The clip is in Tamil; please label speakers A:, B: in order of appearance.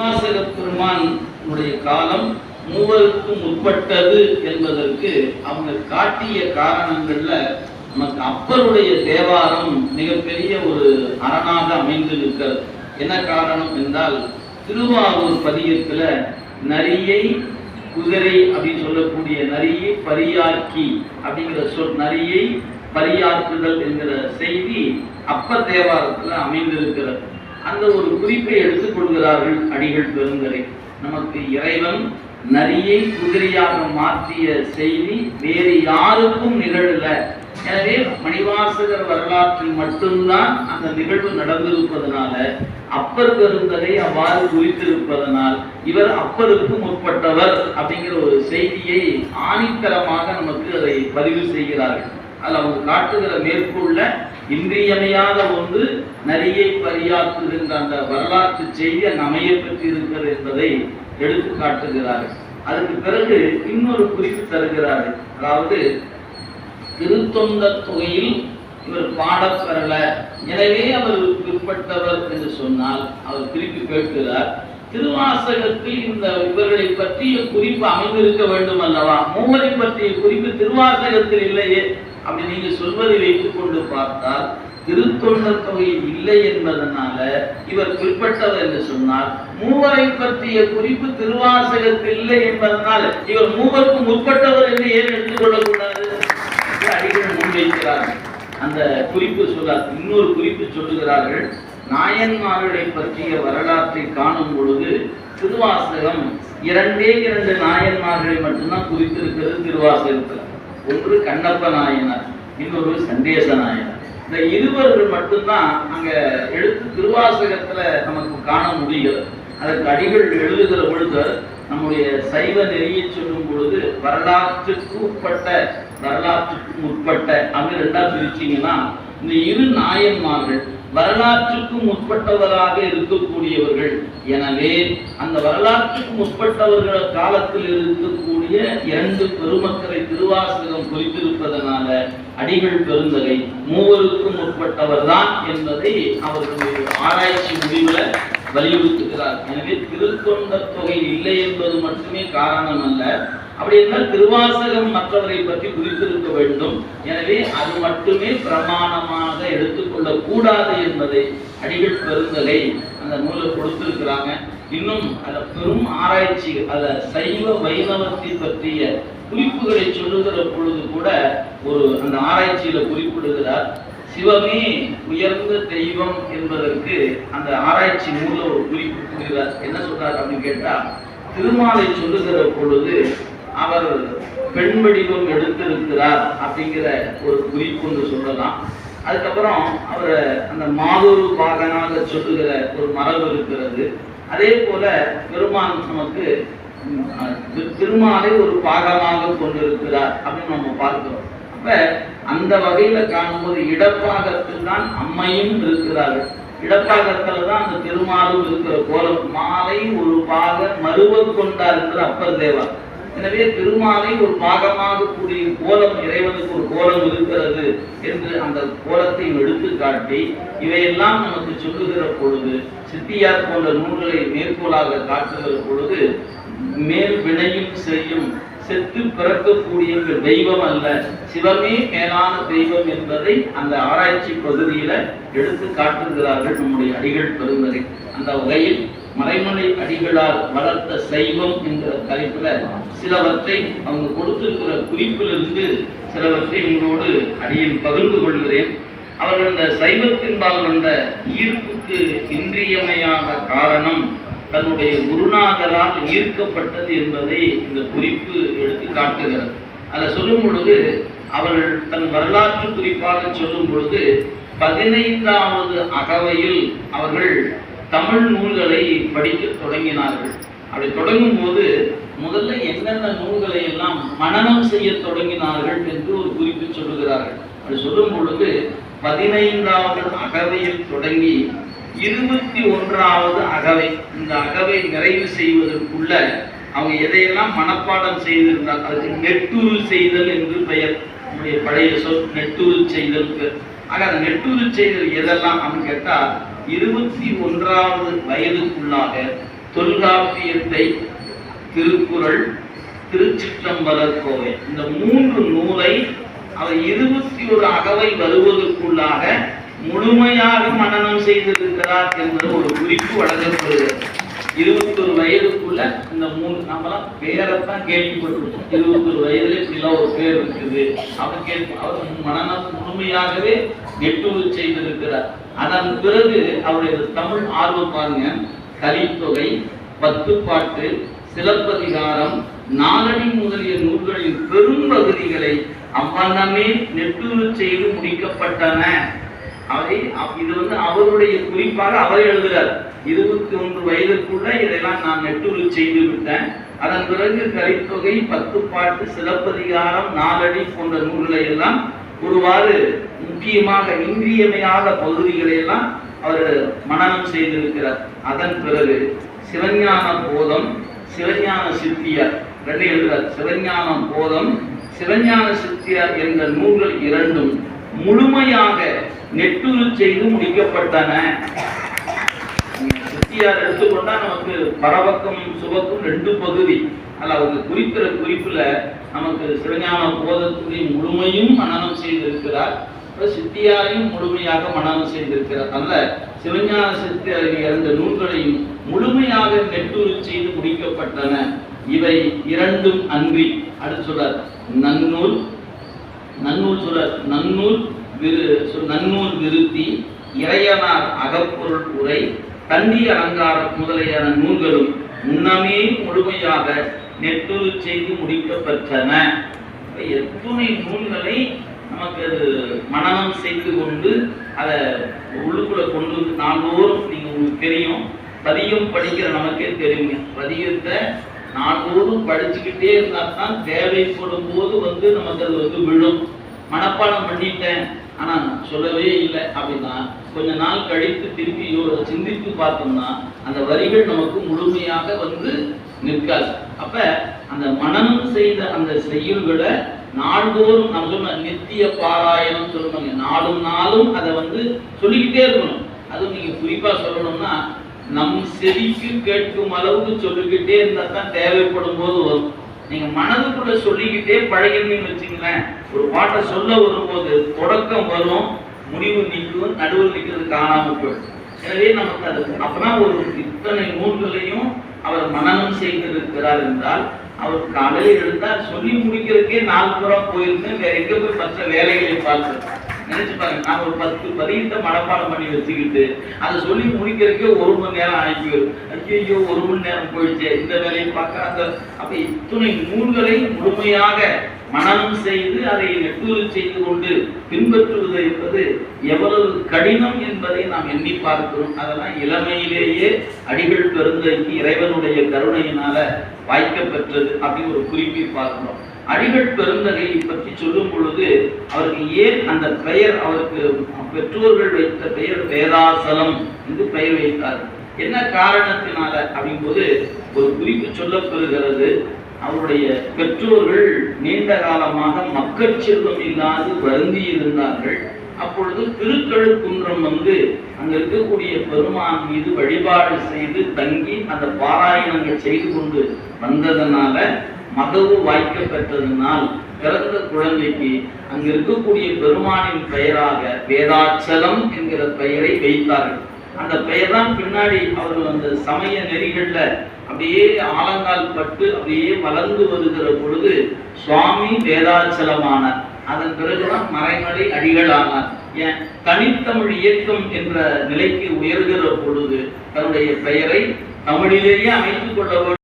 A: திருவாசக பெருமான் உடைய காலம் மூவருக்கும் உட்பட்டது என்பதற்கு அவங்க காட்டிய காரணங்கள்ல நமக்கு அப்பருடைய தேவாரம் மிகப்பெரிய ஒரு அரணாக அமைந்திருக்கிறது. என்ன காரணம் என்றால் திருவாரூர் பதியத்துல நரியை குதிரை அப்படின்னு சொல்லக்கூடிய நரியை பரியாக்கி அப்படிங்கிற சொல் நரியை பரியாக்குதல் என்கிற செய்தி அப்பர் தேவாரத்துல அமைந்திருக்கிறது. அந்த ஒரு குறிப்பை எடுத்துக் கொள்கிறார்கள் அடிகள் பெருந்தரை நமக்கு இறைவன் நரியை குதிரையாக மாற்றிய செய்தி வேறு யாருக்கும் நிகழல. எனவே மணிவாசகர் வரலாற்றில் மட்டும்தான் அந்த நிகழ்வு நடந்திருப்பதனால அப்பர் பெருந்தகை அவ்வாறு குறித்திருப்பதனால் இவர் அப்பருக்கு முற்பட்டவர் அப்படிங்கிற ஒரு செய்தியை ஆணித்தரமாக நமக்கு அதை பதிவு செய்கிறார்கள். அதில் அவங்க காட்டுகிற மேற்கொள்ள இன்றியமையாத ஒன்று நரியை பரியாற்றுகின்ற அந்த வரலாற்று செய்தி அங்கு அமைய பெற்றிருக்கிறது என்பதை எடுத்து காட்டுகிறார். அதுக்கு பிறகு இன்னொரு குறிப்பு தருகிறார். அதாவது திருத்தொந்த தொகையில் இவர் பாடப் பெறல. எனவே அவர் பிற்பட்டவர் என்று சொன்னால் அவர் திருப்பி கேட்கிறார் திருவாசகத்தில் இந்த இவர்களை பற்றிய குறிப்பு அமைந்திருக்க வேண்டும் அல்லவா? மூவரை பற்றிய குறிப்பு திருவாசகத்தில் இல்லையே. அப்படி நீங்க சொல்வதை வைத்துக் கொண்டு பார்த்தால் திருத்தொண்டர் தொகை இல்லை என்பதனால இவர் பிற்பட்டவர் என்று சொன்னால் மூவரை பற்றிய குறிப்பு திருவாசகத்தில் இல்லை என்பதனால் இவர் மூவருக்கும் முற்பட்டவர் என்று ஏன் எடுத்துக்கொள்ளக்கூடாது? என்று அடிகள் முன்வைக்கிறார்கள் அந்த குறிப்பு சொல்ல இன்னொரு குறிப்பு சொல்லுகிறார்கள். நாயன்மார்களை பற்றிய வரலாற்றை காணும் பொழுது திருவாசகம் இரண்டே இரண்டு நாயன்மார்களை மட்டும்தான் குறித்திருக்கிறது திருவாசகத்தில். ஒன்று கண்ணப்ப நாயனார் இன்னொரு சந்தேச நாயனார். இந்த இருவர்கள் மட்டும்தான் அங்க எழுத்து திருவாசகத்துல நமக்கு காண முடிகிறது. அதற்கு அடிகள் எழுதுகிற பொழுது நம்முடைய சைவ நெறியை சொல்லும் பொழுது வரலாற்றுக்கு உட்பட்ட வரலாற்றுக்கு உட்பட்ட அப்படி ரெண்டா பிரிச்சிங்கன்னா இந்த இரு நாயன்மார்கள் வரலாற்றுக்கு முற்பட்டவராக இருக்கக்கூடியவர்கள். எனவே அந்த வரலாற்றுக்கு முற்பட்டவர்கள் காலத்தில் இருக்கக்கூடிய இரண்டு பெருமக்களை திருவாசகம் குறித்திருப்பதனால அடிகள் பெருந்தகை மூவருக்கும் உட்பட்டவர் தான் என்பதை அவர்களுடைய ஆராய்ச்சி முடிவுல வலியுறுத்துகிறார். எனவே திருத்தொண்ட தொகை இல்லை என்பது மட்டுமே காரணம் அல்ல அப்படி என்றால் திருவாசகம் மற்றவரை பற்றி குறித்திருக்க வேண்டும். எனவே அது மட்டுமே பிரமாணமாக எடுத்துக்கொள்ள கூடாது என்பதை அடிகள் பெருந்தலை அந்த நூலை கொடுத்திருக்கிறாங்க. இன்னும் அந்த பெரும் ஆராய்ச்சி அத சைவ வைணவத்தை பற்றிய குறிப்புகளை சொல்லுகிற பொழுது கூட ஒரு அந்த ஆராய்ச்சியில குறிப்பிடுகிறார். சிவமே உயர்ந்த தெய்வம் என்பதற்கு அந்த ஆராய்ச்சி நூல்ல ஒரு குறிப்பு கூறுகிறார். என்ன சொல்றார் அப்படின்னு கேட்டா திருமாலை சொல்லுகிற பொழுது அவர் பெண் வடிவம் எடுத்திருக்கிறார் அப்படிங்கிற ஒரு குறிப்புன்னு சொல்லலாம். அதுக்கப்புறம் அவர் அந்த மாதொரு பாகனாக சொல்லுகிற ஒரு மரபு இருக்கிறது. அதே போல பெருமான் நமக்கு திருமாலை ஒரு பாகமாக கொண்டிருக்கிறார் அப்படின்னு நம்ம பார்க்கிறோம். அப்ப அந்த வகையில காணும்போது இடப்பாகத்தில் தான் அம்மையும் இருக்கிறார்கள். இடப்பாகத்துல தான் அந்த திருமாலும் இருக்கிற போல மாலை ஒரு பாக மருவ கொண்டார் என்று அப்பர் தேவா. எனவே திருமாலை ஒரு பாகமாக கூடிய கோலம் இறைவனுக்கு ஒரு கோலம் இருக்கிறது என்று அந்த கோலத்தை எடுத்து காட்டி இவையெல்லாம் நமக்கு சொல்லுகிற பொழுது சித்தியார் போன்ற நூல்களை மேற்கோளாக காட்டுகிற பொழுது மேல் வினையும் செய்யும் செத்து பிறக்கக்கூடிய தெய்வம் அல்ல. சிவமே மேலான தெய்வம் என்பதை அந்த ஆராய்ச்சி பகுதியில எடுத்து காட்டுகிறார்கள் நம்முடைய அடிகள் பெருந்தகை அந்த வகையில் மறைமலை அடிகளால் வளர்த்த சைவம் என்கிற தலைப்புல சிலவற்றை அவங்க கொடுத்திருக்கிற குறிப்பிலிருந்து சிலவற்றை உங்களோடு அடியில் பகிர்ந்து கொள்கிறேன். அவர்கள் இந்த சைவத்தின்பால் வந்த ஈர்ப்புக்கு இன்றியமையாத காரணம் தன்னுடைய குருநாதரால் ஈர்க்கப்பட்டது என்பதை இந்த குறிப்பு எடுத்து காட்டுகிறது. அதை சொல்லும் பொழுது அவர்கள் தன் வரலாற்று குறிப்பாக சொல்லும் பொழுது பதினைந்தாவது அகவையில் அவர்கள் தமிழ் நூல்களை படிக்க தொடங்கினார்கள். அப்படி தொடங்கும் போது முதல்ல என்னென்ன நூல்களை எல்லாம் மனநம் செய்ய தொடங்கினார்கள் என்று ஒரு குறிப்பு சொல்லுகிறார்கள். அப்படி சொல்லும் பொழுது பதினைந்தாவது அகவையில் தொடங்கி இருபத்தி ஒன்றாவது அகவை இந்த அகவை நிறைவு செய்வதற்குள்ள அவங்க எதையெல்லாம் மனப்பாடம் செய்திருந்தார் அதுக்கு நெட்டுரு செய்தல் என்று பெயர். நம்முடைய பழைய சொல் நெட்டுரு செய்தலுக்கு. ஆக அந்த நெட்டுரு செய்தல் எதெல்லாம் அப்படின்னு கேட்டால் இருபத்தி ஒன்றாவது வயதுக்குள்ளாக தொல்காப்பியத்தை திருக்குறள் திருச்சிற்றம்பலர் கோவை இந்த மூன்று நூலை அவர் இருபத்தி ஒரு அகவை வருவதற்குள்ளாக முழுமையாக மனநம் செய்திருக்கிறார் என்பது ஒரு குறிப்பு வழங்கப்படுகிறது. இருபத்தொரு வயதுக்குள்ள இந்த மூணு நம்மளாம் பேரைத்தான் கேள்விப்பட்டிருக்கோம் இருபத்தொரு வயதுல இப்படிலாம் ஒரு பேர் இருக்குது. அவர் கேள்வி அவர் மனநம் முழுமையாகவே நெட்டு செய்திருக்கிறார். அதன் பிறகு அவருடைய தமிழ் ஆர்வம் பாருங்க கலித்தொகை பத்துப்பாட்டு சிலப்பதிகாரம் நாலடி முதலிய நூல்களின் பெரும்பகுதிகளை அவ்வண்ணமே நெட்டுரு செய்து முடிக்கப்பட்டன. அவை இது வந்து அவருடைய குறிப்பாக அவர் எழுதுகிறார். இருபத்தி ஒன்று வயதுக்குள்ள இதெல்லாம் நான் நெட்டுரு செய்து விட்டேன். அதன் பிறகு கலித்தொகை பத்துப்பாட்டு சிலப்பதிகாரம் நாலடி போன்ற நூல்களை எல்லாம் ஒருவாறு முக்கியமாக இன்றியமையாத பகுதிகளை எல்லாம் அவர் மனநம் செய்திருக்கிறார். அதன் பிறகு சிவஞான போதம் சிவஞான சித்தியார். ரெண்டு எழுதுறார் சிவஞான போதம் சிவஞான சித்தியார் என்ற நூல்கள் இரண்டும் முழுமையாக நெட்டுரு செய்து முடிக்கப்பட்டன. சித்தியார் எடுத்துக்கொண்டா நமக்கு பரவக்கம் சுபக்கம் ரெண்டு பகுதி. அல்ல அவங்க குறிக்கிற குறிப்புல நமக்கு சிவஞான போதத்துடைய முழுமையும் மனநம் செய்திருக்கிறார். சித்தியாரையும் முழுமையாக மனனம் செய்திருக்கிறார் அல்ல சிவஞான சித்தியார் இரண்டு நூல்களையும் முழுமையாக நெட்டுரு செய்து முடிக்கப்பட்டன. இவை இரண்டும் அன்றி அடுத்து சொல்றார் நன்னூல் நன்னூல் சொல்றார் நன்னூல் விரு நன்னூல் விருத்தி இறையனார் அகப்பொருள் உரை தண்டி அலங்காரம் முதலியான நூல்களும் முன்னமே முழுமையாக நெட்டுரு செய்து முடிக்கப்பட்டன. இப்ப எத்துணை நூல்களை நமக்கு அது மனநம் செய்து கொண்டு அதை உள்ளுக்குள்ள கொண்டு வந்து நாள்தோறும் நீங்க உங்களுக்கு தெரியும். பதியம் படிக்கிற நமக்கே தெரியுங்க. பதியத்தை நாள்தோறும் படிச்சுக்கிட்டே இருந்தால் தான் தேவைப்படும் போது வந்து நமக்கு அது வந்து விழும். மனப்பாடம் பண்ணிட்டேன். ஆனா சொல்லவே இல்லை அப்படின்னா கொஞ்ச நாள் கழித்து திருப்பி யோ- சிந்தித்து பார்த்தோம்னா அந்த வரிகள் நமக்கு முழுமையாக வந்து நிற்காது. அப்ப அந்த மனம் செய்த அந்த செய்யுள்களை நாள்தோறும் நம்ம சொன்ன நித்திய பாராயணம் சொல்லுவாங்க. நாளும் நாளும் அதை வந்து சொல்லிக்கிட்டே இருக்கணும். அதுவும் நீங்க குறிப்பா சொல்லணும்னா நம் செவிக்கு கேட்கும் அளவுக்கு சொல்லிக்கிட்டே இருந்தா தான் தேவைப்படும் போது வரும். நீங்க மனதுக்குள்ள சொல்லிக்கிட்டே பழகிருந்தீங்கன்னு வச்சுங்களேன் ஒரு பாட்டை சொல்ல வரும்போது தொடக்கம் வரும் முடிவு நிற்கும் நடுவில் நிற்கிறது காணாம போயிடும். எனவே நமக்கு அது அப்பதான் ஒரு இத்தனை நூல்களையும் அவர் மனநம் செய்திருக்கிறார் என்றால் அவர் காலையில் எழுந்தால் சொல்லி முடிக்கிறதுக்கே நாலு புறம் போயிருந்து வேற எங்க போய் மற்ற வேலைகளை பார்க்கிறேன் நினைச்சு பாருங்க. நான் ஒரு பத்து பதினெட்டு மனப்பாடம் பண்ணி வச்சுக்கிட்டு அதை சொல்லி முடிக்கிறதுக்கே ஒரு மணி நேரம் ஆகிப்போயிடும் ஐயோ ஒரு மணி நேரம் போயிடுச்சு இந்த வேலையை பார்க்க அந்த அப்ப இத்துணை நூல்களை முழுமையாக மனனம் செய்து அதை நெட்டுரு செய்து கொண்டு பின்பற்றுவது என்பது எவ்வளவு கடினம் என்பதை நாம் எண்ணி பார்க்கிறோம். அதெல்லாம் இளமையிலேயே அடிகள் பெருந்தைக்கு இறைவனுடைய கருணையினால வாய்க்கப்பெற்றது அப்படின்னு ஒரு குறிப்பை பார்க்கிறோம். அடிகள் பெருந்தகையை பற்றி சொல்லும் பொழுது அவருக்கு ஏன் அந்த பெயர் அவருக்கு பெற்றோர்கள் வைத்த பெயர் வேதாசலம் என்று பெயர் வைத்தார். என்ன காரணத்தினால அப்படிங்கும்போது ஒரு குறிப்பு சொல்லப்பெறுகிறது அவருடைய பெற்றோர்கள் நீண்ட காலமாக மக்கள் செல்வம் இல்லாது வருந்தி இருந்தார்கள். அப்பொழுது திருக்கழுக்குன்றம் வந்து அங்க இருக்கக்கூடிய பெருமான் மீது வழிபாடு செய்து தங்கி அந்த பாராயணங்கள் செய்து கொண்டு வந்ததனால மகவு வாய்க்கப்பட்டதனால் பிறந்த குழந்தைக்கு அங்க இருக்கக்கூடிய பெருமானின் பெயராக வேதாச்சலம் என்கிற பெயரை வைத்தார்கள். அந்த பெயர் தான் பின்னாடி அவர்கள் அந்த சமய நெறிகள்ல அப்படியே ஆலங்கால் பட்டு அப்படியே வளர்ந்து வருகிற பொழுது சுவாமி வேதாச்சலமானார். அதன் பிறகுதான் மறைமலை அடிகளானார். ஏன்? தனித்தமிழ் இயக்கம் என்ற நிலைக்கு உயர்கிற பொழுது தன்னுடைய பெயரை தமிழிலேயே அமைத்துக் கொள்ள